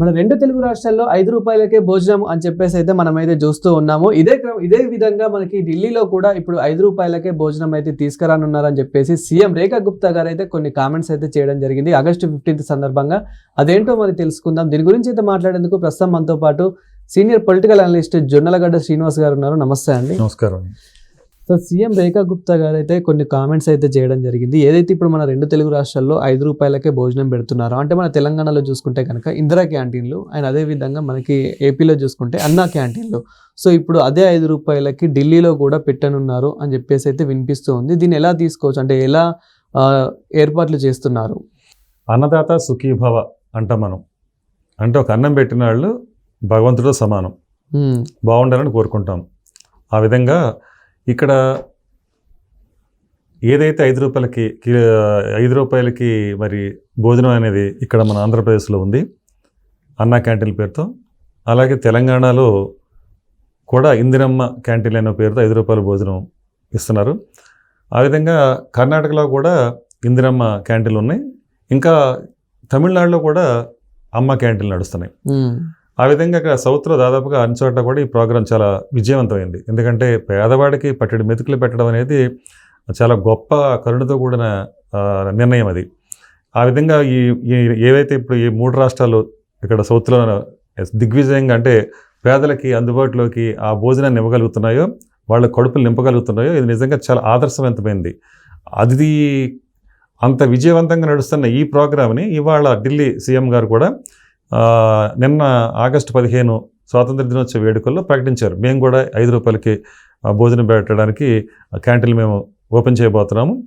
మన రెండు తెలుగు రాష్ట్రాల్లో ఐదు రూపాయలకే భోజనం అని చెప్పేసి అయితే మనం అయితే చూస్తూ ఉన్నాము. ఇదే క్రమ ఇదే విధంగా మనకి ఢిల్లీలో కూడా ఇప్పుడు ఐదు రూపాయలకే భోజనం అయితే తీసుకురానున్నారని చెప్పేసి సీఎం రేఖా గుప్తా గారు అయితే కొన్ని కామెంట్స్ అయితే చేయడం జరిగింది. ఆగస్టు ఫిఫ్టీన్త్ సందర్భంగా అదేంటో మరి తెలుసుకుందాం. దీని గురించి అయితే మాట్లాడేందుకు ప్రస్తుతం మనతో పాటు senior political analyst Jonnalagadda Srinivas garu ఉన్నారు. నమస్తే అండి. నమస్కారం. సో సీఎం రేఖా గుప్తా గారు అయితే కొన్ని కామెంట్స్ అయితే చేయడం జరిగింది. ఏదైతే ఇప్పుడు మన రెండు తెలుగు రాష్ట్రాల్లో ఐదు రూపాయలకే భోజనం పెడుతున్నారో అంటే మన తెలంగాణలో చూసుకుంటే కనుక ఇందిరా క్యాంటీన్లు అండ్ అదే విధంగా మనకి ఏపీలో చూసుకుంటే అన్నా క్యాంటీన్లు. సో ఇప్పుడు అదే ఐదు రూపాయలకి ఢిల్లీలో కూడా పెట్టనున్నారు అని చెప్పేసి అయితే వినిపిస్తూ ఉంది. దీన్ని ఎలా తీసుకోవచ్చు? అంటే ఎలా ఏర్పాట్లు చేస్తున్నారు? అన్నదాత సుఖీభవ అంటాం మనం. అంటే ఒక అన్నం పెట్టిన వాళ్ళు భగవంతుడితో సమానం. బాగుండాలని కోరుకుంటాం. ఆ విధంగా ఇక్కడ ఏదైతే ఐదు రూపాయలకి ఐదు రూపాయలకి మరి భోజనం అనేది ఇక్కడ మన ఆంధ్రప్రదేశ్లో ఉంది అన్నా క్యాంటీన్ పేరుతో అలాగే తెలంగాణలో కూడా ఇందిరమ్మ క్యాంటీన్ అనే పేరుతో ఐదు రూపాయల భోజనం ఇస్తున్నారు. ఆ విధంగా కర్ణాటకలో కూడా ఇందిరమ్మ క్యాంటీన్లు ఉన్నాయి. ఇంకా తమిళనాడులో కూడా అమ్మ క్యాంటీన్లు నడుస్తున్నాయి. ఆ విధంగా ఇక్కడ సౌత్లో దాదాపుగా అన్ని చోట్ల కూడా ఈ ప్రోగ్రాం చాలా విజయవంతమైంది. ఎందుకంటే పేదవాడికి పట్టెడు మెతుకులు పెట్టడం అనేది చాలా గొప్ప కరుణతో కూడిన నిర్ణయం అది. ఆ విధంగా ఈ ఏవైతే ఇప్పుడు ఈ మూడు రాష్ట్రాలు ఇక్కడ సౌత్లో దిగ్విజయంగా అంటే పేదలకి అందుబాటులోకి ఆ భోజనాన్ని ఇవ్వగలుగుతున్నాయో వాళ్ళ కడుపులు నింపగలుగుతున్నాయో ఇది నిజంగా చాలా ఆదర్శవంతమైంది. అది అంత విజయవంతంగా నడుస్తున్న ఈ ప్రోగ్రామ్ని ఇవాళ ఢిల్లీ సీఎం గారు కూడా నిన్న ఆగస్టు పదిహేను స్వాతంత్ర దినోత్సవ వేడుకల్లో ప్రకటించారు. మేము కూడా ఐదు రూపాయలకి భోజనం పెట్టడానికి క్యాంటీన్లు మేము ఓపెన్ చేయబోతున్నాము.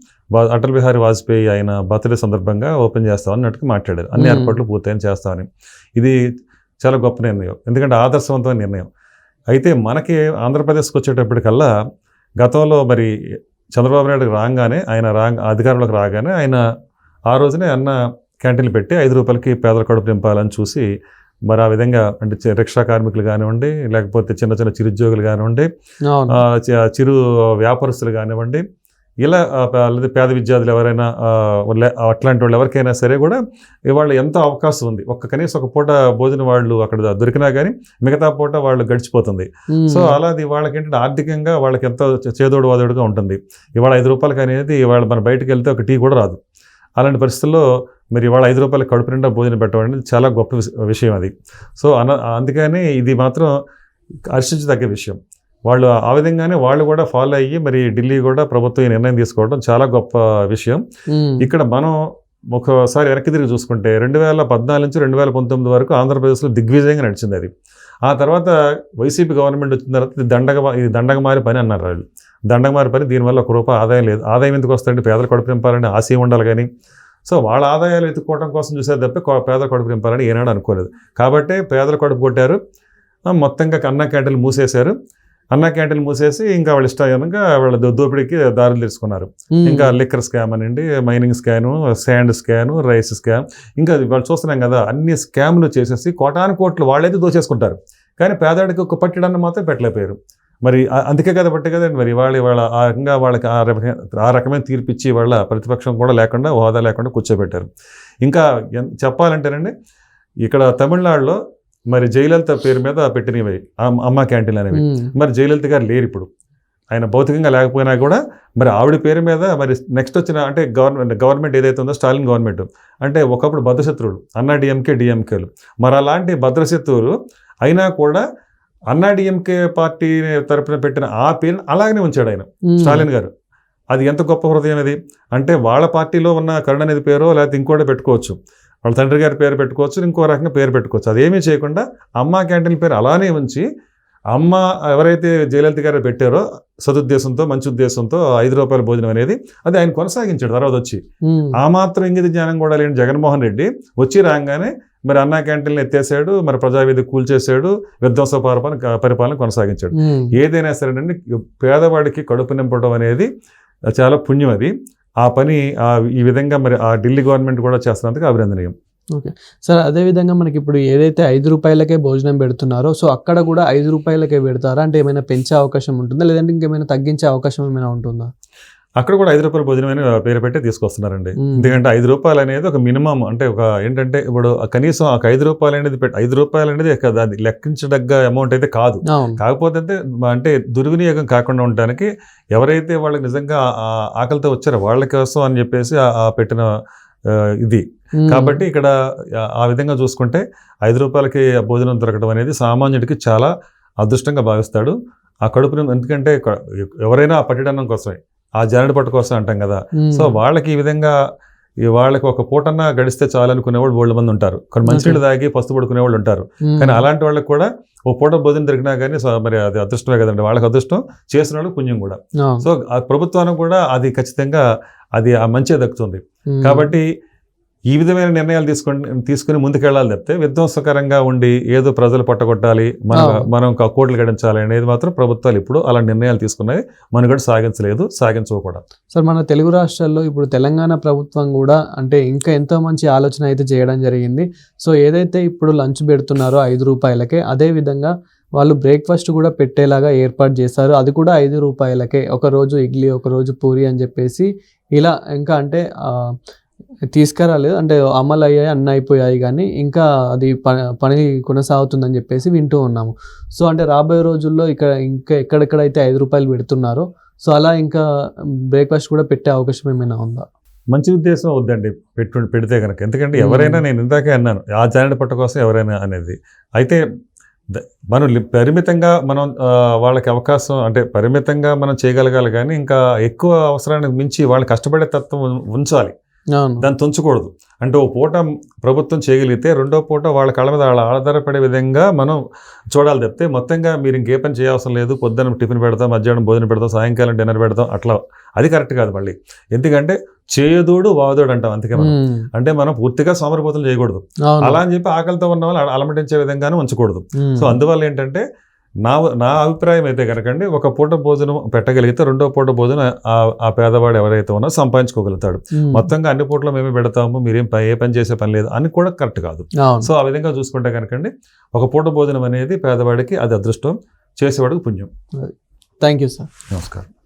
అటల్ బిహారీ వాజ్పేయి ఆయన బర్త్డే సందర్భంగా ఓపెన్ చేస్తామని అన్నట్టుగా మాట్లాడారు. అన్ని. ఏర్పాట్లు పూర్తయిన చేస్తామని. ఇది చాలా గొప్ప నిర్ణయం. ఎందుకంటే ఆదర్శవంతమైన నిర్ణయం. అయితే మనకి ఆంధ్రప్రదేశ్కి వచ్చేటప్పటికల్లా గతంలో మరి చంద్రబాబు నాయుడు రాగానే ఆయన రా అధికారంలోకి రాగానే ఆయన ఆ రోజునే అన్న క్యాంటీన్లు పెట్టి ఐదు రూపాయలకి పేదల కడుపు నింపాలని చూసి మరి ఆ విధంగా అంటే రిక్షా కార్మికులు కానివ్వండి లేకపోతే చిన్న చిన్న చిరుద్యోగులు కానివ్వండి చిరు వ్యాపారస్తులు కానివ్వండి ఇలా లేదా పేద విద్యార్థులు ఎవరైనా అట్లాంటి వాళ్ళు ఎవరికైనా సరే కూడా ఇవాళ ఎంతో అవకాశం ఉంది. ఒక్క కనీసం ఒక పూట భోజనం వాళ్ళు అక్కడ దొరికినా కానీ మిగతా పూట వాళ్ళు గడిచిపోతుంది. సో అలా అది వాళ్ళకి ఏంటంటే ఆర్థికంగా వాళ్ళకి ఎంతో చేదోడు వాదోడుగా ఉంటుంది. ఇవాళ ఐదు రూపాయలకి అనేది ఇవాళ మన బయటకు వెళ్తే ఒక టీ కూడా రాదు. అలాంటి పరిస్థితుల్లో మరి ఇవాళ ఐదు రూపాయల కడుపు నిండా భోజనం పెట్టడం అనేది చాలా గొప్ప విష- విషయం అది. సో అన అందుకని ఇది మాత్రం హర్షించదగ్గ విషయం. వాళ్ళు ఆ విధంగానే వాళ్ళు కూడా ఫాలో అయ్యి మరి ఢిల్లీ కూడా ప్రభుత్వం ఈ నిర్ణయం తీసుకోవడం చాలా గొప్ప విషయం. ఇక్కడ మనం ఒకసారి వెనక్కి తిరిగి చూసుకుంటే రెండు వేల పద్నాలుగు నుంచి రెండు వేల పంతొమ్మిది వరకు ఆంధ్రప్రదేశ్లో దిగ్విజయంగా నడిచింది అది. ఆ తర్వాత వైసీపీ గవర్నమెంట్ వచ్చిన తర్వాత ఇది దండగ ఇది దండగమారి పని అన్నారు వాళ్ళు. దండగమారి పని దీనివల్ల ఒక రూపాయి ఆదాయం లేదు. ఆదాయం ఎందుకు వస్తుందంటే పేదల కడుపు నింపాలని ఆశయం ఉండాలి కానీ సో వాళ్ళ ఆదాయాలు ఎత్తుకోవడం కోసం చూసేది తప్ప పేదల కడుపు నింపాలని ఏనాడు అనుకోలేదు. కాబట్టి పేదల కడుపు కొట్టారు. మొత్తంగా అన్న క్యాంటీన్లు మూసేశారు. అన్న క్యాంటీన్లు మూసేసి ఇంకా వాళ్ళ ఇష్టానుగా వాళ్ళ దోపిడీకి దారులు తెలుసుకున్నారు ఉమ్, ఇంకా లిక్కర్ స్కామ్ అనండి మైనింగ్ స్కాను శాండ్ స్కాను రైస్ స్కామ్. ఇంకా వాళ్ళు చూస్తున్నాం కదా అన్ని స్కామ్లు చేసేసి కోటాను కోట్లు వాళ్ళైతే దోచేసుకుంటారు. కానీ పేదాడికి ఒక పట్టడాన్ని మాత్రం పెట్టలేకపోయారు. మరి అందుకే కదా బట్టి కదండి మరి వాళ్ళ వాళ్ళ ఆ రకంగా వాళ్ళకి ఆ రకమైన ఆ రకమైన తీర్పిచ్చి వాళ్ళ ప్రతిపక్షం కూడా లేకుండా హోదా లేకుండా కూర్చోబెట్టారు. ఇంకా చెప్పాలంటేనండి ఇక్కడ తమిళనాడులో మరి జయలలిత పేరు మీద పెట్టినవి అమ్- అమ్మ క్యాంటీన్ అనేవి. మరి జయలలిత గారు లేరు ఇప్పుడు. ఆయన భౌతికంగా లేకపోయినా కూడా మరి ఆవిడ పేరు మీద మరి నెక్స్ట్ వచ్చిన అంటే గవర్నమెంట్ గవర్నమెంట్ ఏదైతే ఉందో స్టాలిన్ గవర్నమెంట్. అంటే ఒకప్పుడు భద్రశత్రువులు అన్నా డిఎంకే డిఎంకేలు మరి అలాంటి భద్రశత్రువులు అయినా కూడా అన్నా డిఎంకే పార్టీ తరపున పెట్టిన ఆ పేరుని అలాగనే ఉంచాడు ఆయన స్టాలిన్ గారు. అది ఎంత గొప్ప హృదయం అది అంటే వాళ్ళ పార్టీలో ఉన్న కరుణానిధి పేరో లేకపోతే ఇంకోటి పెట్టుకోవచ్చు. వాళ్ళ తండ్రి గారి పేరు పెట్టుకోవచ్చు ఇంకో రకంగా పేరు పెట్టుకోవచ్చు. అదేమీ చేయకుండా అమ్మ క్యాంటీన్ పేరు అలానే ఉంచి అమ్మ ఎవరైతే జయలలిత గారు పెట్టారో సదుద్దేశంతో మంచి ఉద్దేశంతో ఐదు రూపాయల భోజనం అనేది అది ఆయన కొనసాగించాడు తర్వాత వచ్చి. ఆ మాత్రం ఇంగిత జ్ఞానం కూడా లేని జగన్మోహన్ రెడ్డి వచ్చి రాగానే మరి అన్నా క్యాంటీన్లు ఎత్తేసాడు మరి ప్రజావేది కూల్చేశాడు విధ్వంస పరిపాలన పరిపాలన కొనసాగించాడు. ఏదైనా సరేనండి పేదవాడికి కడుపు నింపడం అనేది చాలా పుణ్యం అది. ఆ పని ఆ ఈ విధంగా మరి ఆ ఢిల్లీ గవర్నమెంట్ కూడా చేస్తున్నందుకు అభినందనీయం. సార్ అదే విధంగా మనకి ఇప్పుడు ఏదైతే ఐదు రూపాయలకే భోజనం పెడుతున్నారో సో అక్కడ కూడా ఐదు రూపాయలకే పెడతారా? అంటే ఏమైనా పెంచే అవకాశం ఉంటుందా? లేదంటే ఇంకేమైనా తగ్గించే అవకాశం ఏమైనా ఉంటుందా? అక్కడ కూడా ఐదు రూపాయల భోజనం అని పేరు పెట్టి తీసుకొస్తున్నారండి. ఎందుకంటే ఐదు రూపాయలు అనేది ఒక మినిమం అంటే ఒక ఏంటంటే ఇప్పుడు కనీసం ఒక ఐదు రూపాయలు అనేది పెట్టి ఐదు రూపాయలు అనేది అది లెక్కించదగ్గ అమౌంట్ అయితే కాదు. కాకపోతే అంటే అంటే దుర్వినియోగం కాకుండా ఉండడానికి ఎవరైతే వాళ్ళకి నిజంగా ఆకలితో వచ్చారో వాళ్ళ కోసం అని చెప్పేసి ఆ- పెట్టిన ఇది. కాబట్టి ఇక్కడ ఆ- విధంగా చూసుకుంటే ఐదు రూపాయలకి భోజనం దొరకడం అనేది సామాన్యుడికి చాలా అదృష్టంగా భావిస్తాడు. ఆ కడుపుని ఎందుకంటే ఎవరైనా ఆ పట్టడన్నం కోసమే. ఆ జానడి పట్టు కోసం అంటాం కదా. సో వాళ్ళకి ఈ విధంగా వాళ్ళకి ఒక పూటన్నా గడిస్తే చాలు అనుకునేవాళ్ళు బోళ్ళ మంది ఉంటారు కొన్ని మంచినీళ్ళు తాగి పస్తు పడుకునే వాళ్ళు ఉంటారు. కానీ అలాంటి వాళ్ళకి కూడా ఓ పూట భోజనం దొరికినా కానీ సో మరి అది అదృష్టమే కదండి వాళ్ళకి అదృష్టం చేసిన వాళ్ళకి పుణ్యం కూడా. సో ఆ ప్రభుత్వానికి కూడా అది ఖచ్చితంగా అది ఆ మంచి దక్కుతుంది. కాబట్టి ఈ విధమైన నిర్ణయాలు తీసుకొని తీసుకుని ముందుకెళ్ళాలి తప్పితే విధ్వంసకరంగా ఉండి ఏదో ప్రజలు పట్టగొట్టాలి మనం. మనం కోట్లు గడించాలి అనేది మాత్రం ప్రభుత్వాలు ఇప్పుడు అలా నిర్ణయాలు తీసుకున్నాయి. మనుగడ సాగించలేదు సాగించవు కూడా సార్ మన తెలుగు రాష్ట్రాల్లో ఇప్పుడు తెలంగాణ ప్రభుత్వం కూడా అంటే ఇంకా ఎంతో మంచి ఆలోచన అయితే చేయడం జరిగింది. సో ఏదైతే ఇప్పుడు లంచ్ పెడుతున్నారో ఐదు రూపాయలకే అదే విధంగా వాళ్ళు బ్రేక్ఫాస్ట్ కూడా పెట్టేలాగా ఏర్పాటు చేశారు. అది కూడా ఐదు రూపాయలకే. ఒక రోజు ఇడ్లీ ఒక రోజు పూరి అని చెప్పేసి ఇలా ఇంకా అంటే తీసుకురాలేదు. అంటే అమలు అయ్యాయి అన్నీ అయిపోయాయి కానీ ఇంకా అది ప- పని కొనసాగుతుందని చెప్పేసి వింటూ ఉన్నాము. సో అంటే రాబోయే రోజుల్లో ఇక్కడ ఇంకా ఎక్కడెక్కడైతే ఐదు రూపాయలు పెడుతున్నారో సో అలా ఇంకా బ్రేక్ఫాస్ట్ కూడా పెట్టే అవకాశం ఏమైనా ఉందా? మంచి ఉద్దేశం వద్దండి పెట్టు పెడితే కనుక ఎందుకంటే ఎవరైనా నేను ఇందాకే అన్నాను ఆ జానడి పట్ట కోసం ఎవరైనా అనేది. అయితే మనం పరిమితంగా మనం వాళ్ళకి అవకాశం అంటే పరిమితంగా మనం చేయగలగాలి కానీ ఇంకా ఎక్కువ అవసరానికి మించి వాళ్ళు కష్టపడే తత్వం ఉంచాలి. దాన్ని తుంచకూడదు. అంటే ఓ పూట ప్రభుత్వం చేయగలిగితే రెండో పూట వాళ్ళ కళ్ళ మీద వాళ్ళ ఆధారపడే విధంగా మనం చూడాలి తప్పితే మొత్తంగా మీరు ఇంకే పని చేయవసరం లేదు. పొద్దున్న టిఫిన్ పెడతాం మధ్యాహ్నం భోజనం పెడతాం సాయంకాలం డిన్నర్ పెడతాం అట్లా. అది కరెక్ట్ కాదు మళ్ళీ. ఎందుకంటే చేయదోడు వాదోడు అంటాం అందుకే మనం. అంటే మనం పూర్తిగా సోమరిపోతులు చేయకూడదు. అలా అని చెప్పి ఆకలితో ఉన్న వాళ్ళు అలమటించే విధంగానే ఉంచకూడదు. సో అందువల్ల ఏంటంటే నా నా అభిప్రాయం అయితే కనుకండి ఒక పూట భోజనం పెట్టగలిగితే రెండో పూట భోజనం ఆ- ఆ పేదవాడు ఎవరైతే ఉన్నా సంపాదించుకోగలుగుతాడు. మొత్తంగా అన్ని పూటలు మేమే పెడతాము మీరేం ఏ పని చేసే పని లేదు అని కూడా కరెక్ట్ కాదు. సో ఆ విధంగా చూసుకుంటే కనుకండి ఒక పూట భోజనం అనేది పేదవాడికి అది అదృష్టం చేసేవాడికి పుణ్యం. Thank you sir. నమస్కారం.